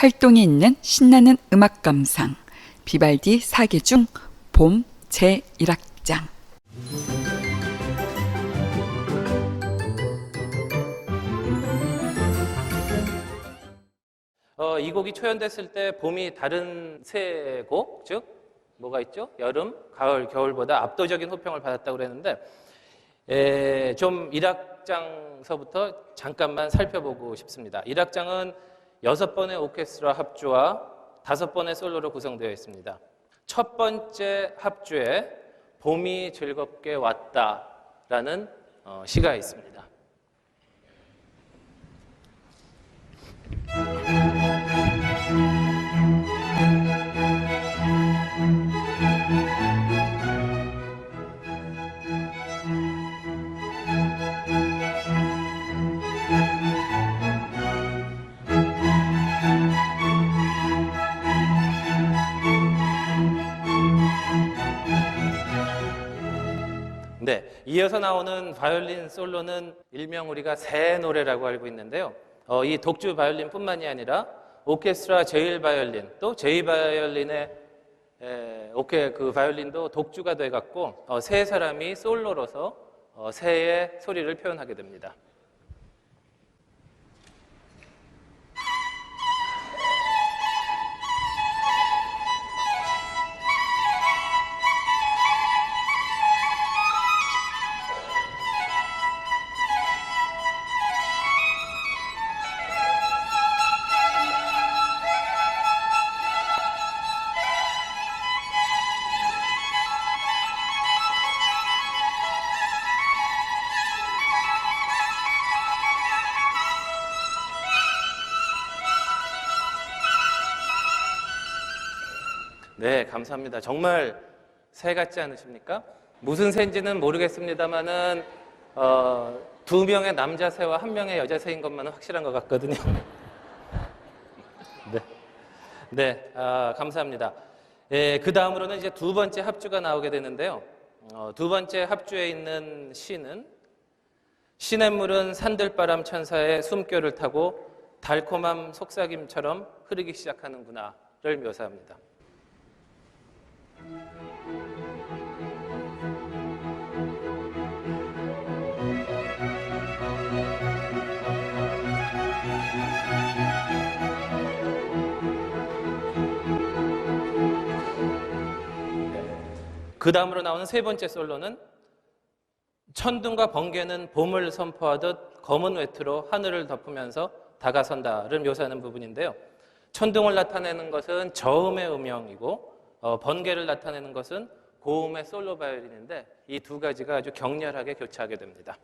활동이 있는 신나는 음악 감상 비발디 사계 중봄 제1악장 어, 이 곡이 초연됐을 때 봄이 다른 세 곡, 즉 뭐가 있죠? 여름, 가을, 겨울보다 압도적인 호평을 받았다고 그랬는데 에, 좀 1악장서부터 잠깐만 살펴보고 싶습니다. 1악장은 여섯 번의 오케스트라 합주와 다섯 번의 솔로로 구성되어 있습니다. 첫 번째 합주에 봄이 즐겁게 왔다라는 어, 시가 있습니다. 네, 이어서 나오는 바이올린 솔로는 일명 우리가 새 노래라고 알고 있는데요. 어, 이 독주 바이올린뿐만이 아니라 오케스트라 제일 바이올린 또 제이 바이올린의 에, 오케 그 바이올린도 독주가 돼 갖고 어, 세 사람이 솔로로서 어, 새의 소리를 표현하게 됩니다. 네, 감사합니다. 정말 새 같지 않으십니까? 무슨 새인지는 모르겠습니다만은 어, 두 명의 남자 새와 한 명의 여자 새인 것만은 확실한 것 같거든요. 네, 네, 아, 감사합니다. 예, 그 다음으로는 이제 두 번째 합주가 나오게 되는데요. 어, 두 번째 합주에 있는 시는 시냇물은 산들바람 천사의 숨결을 타고 달콤함 속삭임처럼 흐르기 시작하는구나를 묘사합니다. 그 다음으로 나오는 세 번째 솔로는 천둥과 번개는 봄을 선포하듯 검은 외투로 하늘을 덮으면서 다가선다를 묘사하는 부분인데요. 천둥을 나타내는 것은 저음의 음영이고 어, 번개를 나타내는 것은 고음의 솔로 바이올린인데 이 두 가지가 아주 격렬하게 교차하게 됩니다.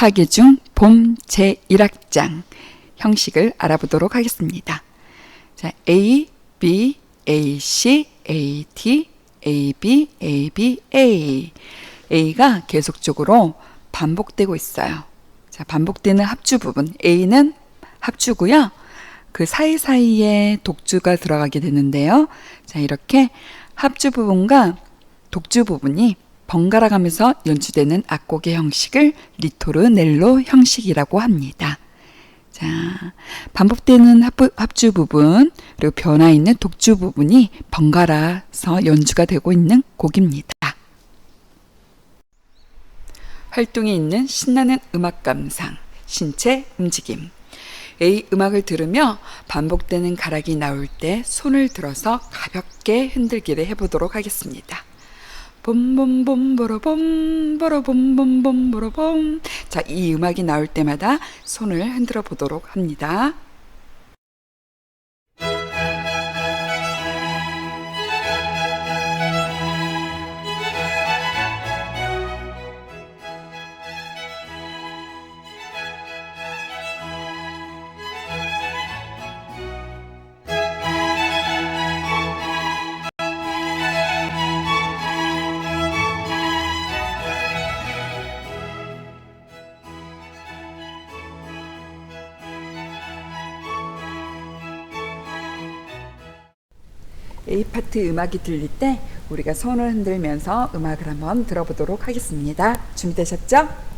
사계 중봄 제1악장 형식을 알아보도록 하겠습니다. 자, A, B, A, C, A, T, A, B, A, B, A. A가 계속적으로 반복되고 있어요. 자, 반복되는 합주 부분. A는 합주고요. 그 사이사이에 독주가 들어가게 되는데요. 자, 이렇게 합주 부분과 독주 부분이 번갈아 가면서 연주되는 악곡의 형식을 리토르넬로 형식이라고 합니다. 자, 반복되는 합부, 합주 부분, 그리고 변화 있는 독주 부분이 번갈아서 연주가 되고 있는 곡입니다. 활동이 있는 신나는 음악 감상, 신체 움직임. A 음악을 들으며 반복되는 가락이 나올 때 손을 들어서 가볍게 흔들기를 해보도록 하겠습니다. 봄봄봄 보로봄 보로봄봄봄 보로봄 자, 이 음악이 나올 때마다 손을 흔들어 보도록 합니다. A 파트 음악이 들릴 때 우리가 손을 흔들면서 음악을 한번 들어보도록 하겠습니다. 준비되셨죠?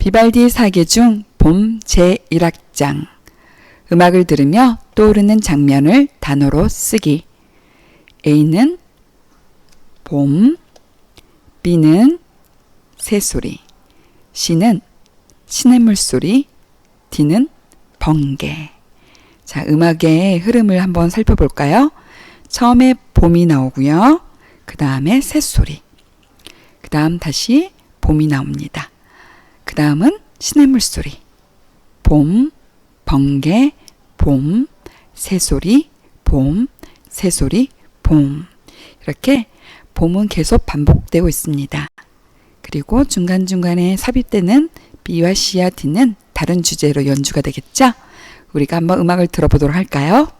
비발디 사계 중 봄 제1악장 음악을 들으며 떠오르는 장면을 단어로 쓰기 A는 봄 B는 새소리 C는 시냇물 소리 D는 번개 자, 음악의 흐름을 한번 살펴볼까요? 처음에 봄이 나오고요. 그 다음에 새소리. 그 다음 다시 봄이 나옵니다. 그 다음은 시냇물 소리. 봄, 번개, 봄, 새소리, 봄, 새소리, 봄. 이렇게 봄은 계속 반복되고 있습니다. 그리고 중간중간에 삽입되는 B와 C와 D는 다른 주제로 연주가 되겠죠? 우리가 한번 음악을 들어보도록 할까요?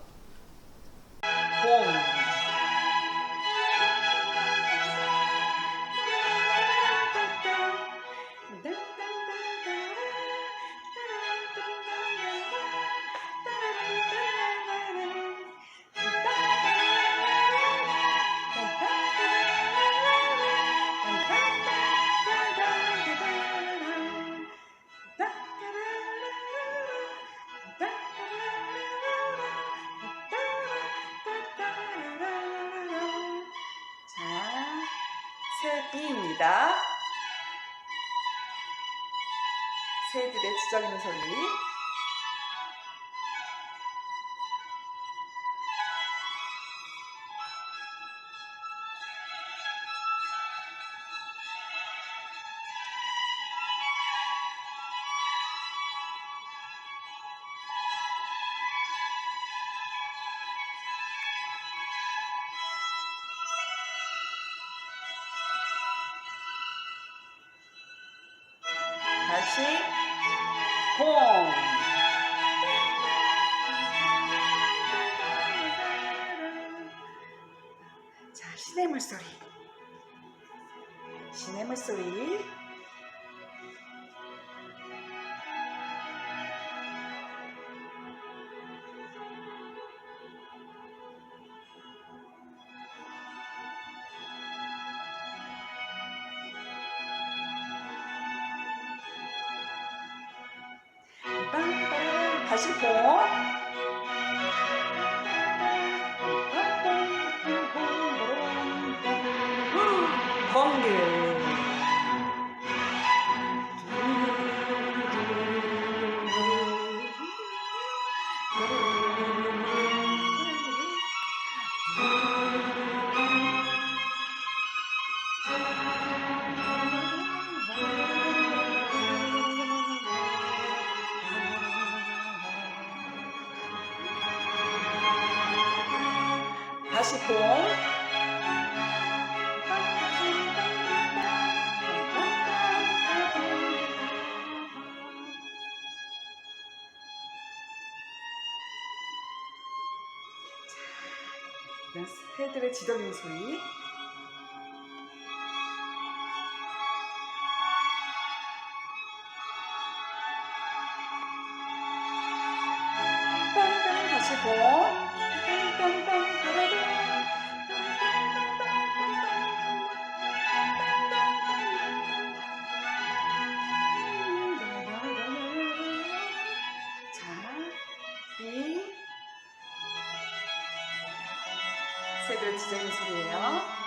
새 B입니다. 새들의 지저귀는 소리. 다시 공. 자, 신의 물소리. 신의 물소리. 공. 다시 공. 자, 새들의 지저귀는 소리. 새들 지저귀 소리예요.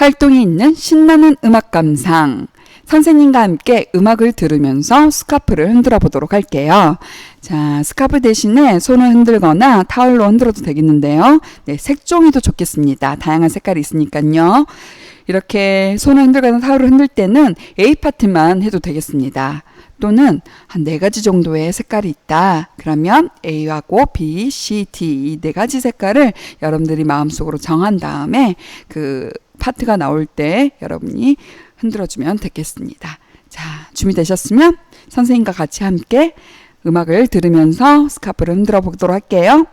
활동이 있는 신나는 음악 감상. 선생님과 함께 음악을 들으면서 스카프를 흔들어 보도록 할게요. 자, 스카프 대신에 손을 흔들거나 타올로 흔들어도 되겠는데요. 네, 색종이도 좋겠습니다. 다양한 색깔이 있으니까요. 이렇게 손을 흔들거나 타올을 흔들 때는 A 파트만 해도 되겠습니다. 또는 한 네 가지 정도의 색깔이 있다. 그러면 A하고 B, C, D 이 네 가지 색깔을 여러분들이 마음속으로 정한 다음에 그 파트가 나올 때 여러분이 흔들어주면 되겠습니다. 자, 준비되셨으면 선생님과 같이 함께 음악을 들으면서 스카프를 흔들어 보도록 할게요.